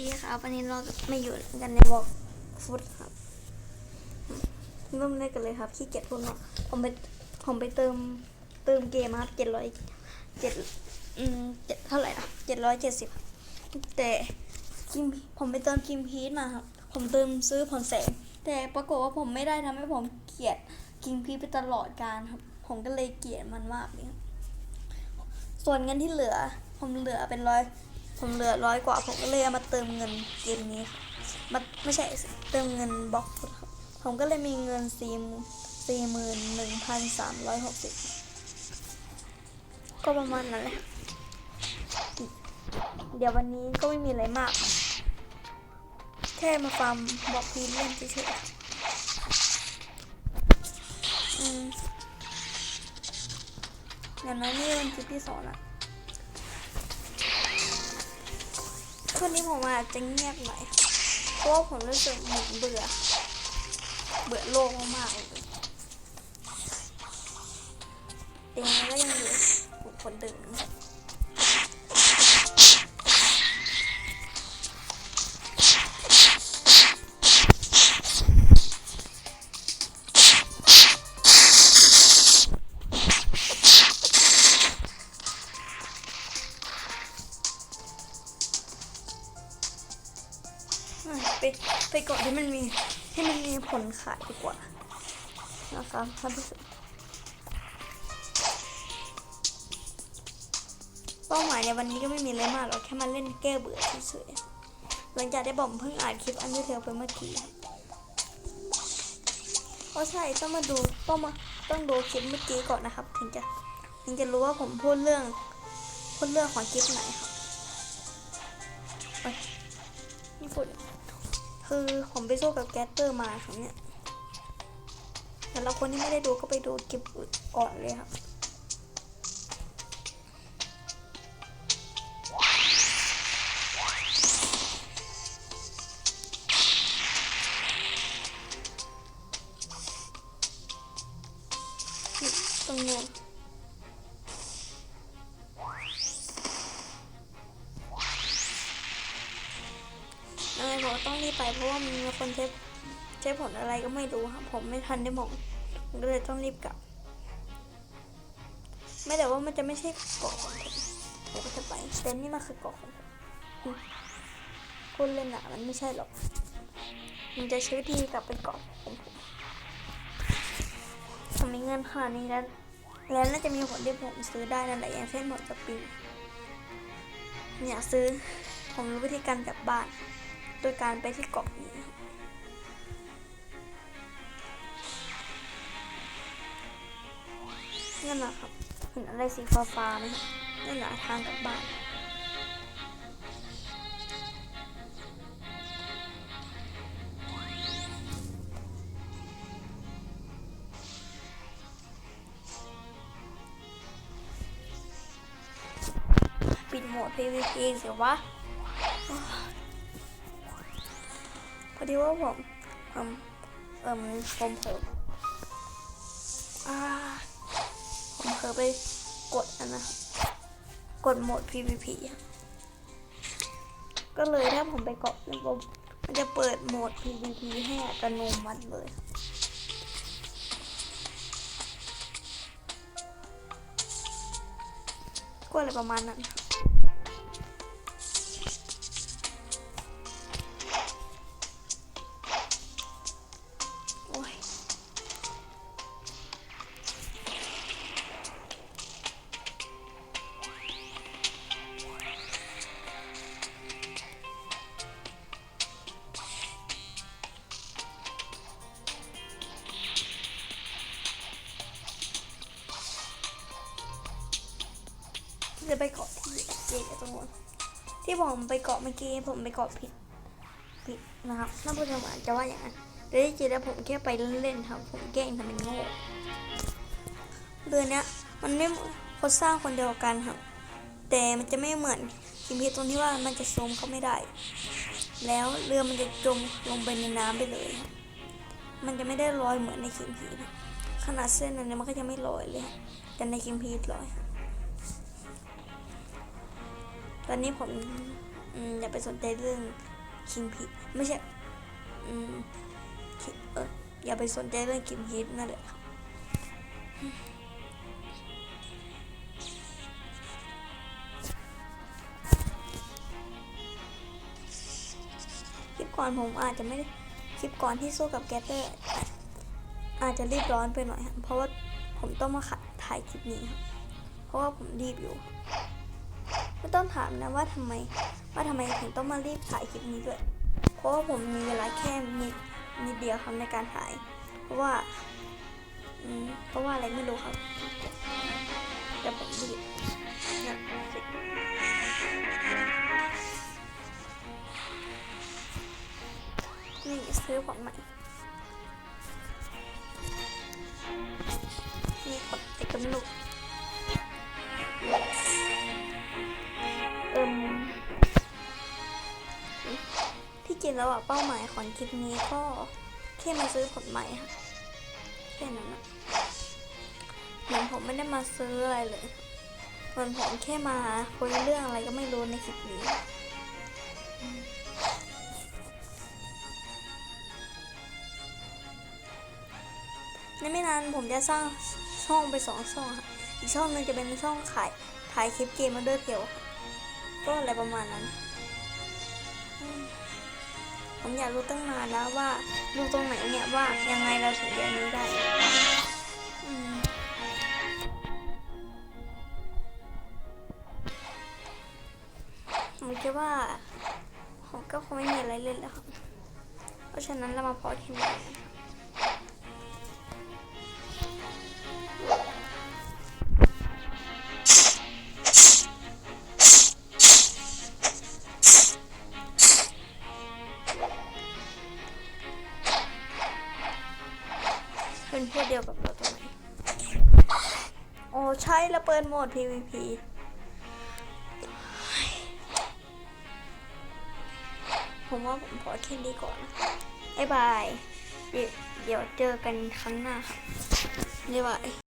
ดีครับวันนี้เราไมาอยู่กันในบอกฟุตครับเริ่มเล่นกันเลยครับขี้เกียจพูดเนาะผมไปผมไปเติมเติมเกมมาครับเจ็ดร้อยเจ็ดอืมเจ็ดเท่าไหร่นะเจ็ดร้อยเจ็ดสิบแต่กิมผมไปเติมกิมพีทมาครับ ผมเติมซื้อผลแสง แต่ปรากฏว่าผมไม่ได้ทำให้ผมเกลียดกิมพีทไปตลอดการครับ ผมก็เลยเกลียดมันมากเลยส่วนเงินที่เหลือผมเหลือเป็นร้อย ผมเหลือร้อยกว่าผมก็เลยเอามาเติมเงินเกมนี้ค่ะมาไม่ใช่เติมเงินบล็อกครับผมก็เลยมีเงินสี่สี่หมื่นหนึ่งพันสามร้อยหกสิบก็ประมาณนั้นแหละเดี๋ยววันนี้ก็ไม่มีอะไรมาก แค่มาฟาร์มบล็อกพีเล่นเฉยๆอืมอย่างน้อยนี่เป็นคลิปที่สองละ ช่วงนี้ผมอาจจะเงียบหน่อยเพราะว่าผมรู้สึกเหมือนเบื่อ เบื่อโลกมากๆเลยแต่ยังก็ยังอยู่มคนเดิม ไปไปก่อนที่มันมีให้มันมีผลขายดีกว่านะคะท่านผู้ชมเป้าหมายในวันนี้ก็ไม่มีอะไรมากหรอกแค่มาเล่นแก้เบื่อเฉยๆหลังจากได้บอกเพิ่งอ่านคลิปอันที่เทลไปเมื่อกี้เพราะใช่ต้องมาดูต้องมาต้องดูคลิปเมื่อกี้ก่อนนะครับ ถึงจะถึงจะรู้ว่าผมพูดเรื่องพูดเรื่องของคลิปไหนครับเอ้ยนี่พูด คือผมไปสู้กับแกตเตอร์มาครับเนี่ยสำหรับคนที่ไม่ได้ดูก็ไปดูคลิปก่อนเลยครับตรงนู้ เพราะว่ามีคนใช้ใช้ผลอะไรก็ไม่รู้ครับผมไม่ทันได้มองผมก็เลยต้องรีบกลับ ไม่แต่ว่ามันจะไม่ใช่เกาะของผมผมก็จะไปแต่นี่มันคือเกาะของผมอืมพูดเล่นอะมันไม่ใช่หรอกมันจะใช้วิธีกลับไปเกาะของผมผมมีเงินขนาดนี้แล้วแล้วน่าจะมีผลที่ผมซื้อได้นั่นแหละอย่างเช่นผลสปริงเนี่ยซื้อผมรู้วิธีการกลับบ้าน โดยการไปที่เกาะนี้นั่นแหละครับเห็นอะไรสีฟ้าๆไหมนั่นแหละทางกลับบ้านปิดโหมด PVP เสียวะ พอดีว่าผมผมเอ่มผมเผลออ่าผมเผลอไปกดอันนะกดโหมด PVP อะก็เลยถ้าผมไปเกาะระบบมันจะเปิดโหมด PVP ให้อัตโนมัติเลยก็อะไรประมาณนั้น จะไปเกาะที่เจกับตรงนู้นที่ผมไปเกาะเมื่อกี้ผมไปเกาะผิดผิดนะครับน่าผู้ชมอาจจะว่าอย่างนั้นแต่ที่จริงแล้วผมแค่ไปเล่นๆครับ ผมแกล้งทำเป็นโง่เรือเนี้ยมันไม่คนสร้างคนเดียวกันครับ แต่มันจะไม่เหมือนคิมพีตรงที่ว่ามันจะจมก็ไม่ได้ แล้วเรือมันจะจมลงไปในน้ำไปเลย มันจะไม่ได้ลอยเหมือนในคิมพีนะขนาดเส้นนั้นเนี่ยมันก็จะไม่ลอยเลย แต่ในคิมพีลอย ตอนนี้ผมอย่าไปสนใจเรื่องคิงพีไม่ใช่อย่าไปสนใจเรื่องคิงพีนั่นแหละครับคลิปก่อนผมอาจจะไม่ได้คลิปก่อนที่สู้กับแกตเตอร์อาจจะรีบร้อนไปหน่อยครับเพราะว่าผมต้องมาขัดถ่ายคลิปนี้ครับเพราะว่าผมรีบอยู่ ไม่ต้องถามนะว่าทำไม ว่าทำไมถึงต้องมารีบถ่ายคลิปนี้ด้วย เพราะว่าผมมีเวลาแค่นิดนิดเดียวครับในการถ่าย เพราะว่าเพราะว่าอะไรไม่รู้ครับเดี๋ยวผมรีบเนี่ยนี่ซื้อของใหม่นี่กดติดกันลูก ที่จริงแล้วอะเป้าหมายของคลิปนี้ก็แค่มาซื้อผลใหม่ค่ะแค่นั้นอะเหมือนผมไม่ได้มาซื้ออะไรเลยเหมือนผมแค่มาคุยเรื่องอะไรก็ไม่รู้ในคลิปนี้ในไม่นานผมจะสร้างช่องไปสองช่องค่ะ อีกช่องหนึงจะเป็นช่องขายถ่ายคลิปเกมมาเดอร์เทลค่ะก็อะไรประมาณนั้น ผมอยากรู้ตั้งนานแล้วว่าดูตรงไหนเนี่ยว่ายังไงเราถึงจะนี้ได้อืมผมคิดว่าผมก็คงไม่มีอะไรเล่นแล้วครับ เพราะฉะนั้นเรามาพอแค่นี้ เปิดโหมด PVP ผมว่าผมขอแค่นี้ก่อนบ๊ายบาย เดี๋ยวเจอกันครั้งหน้าครับบ๊ายบาย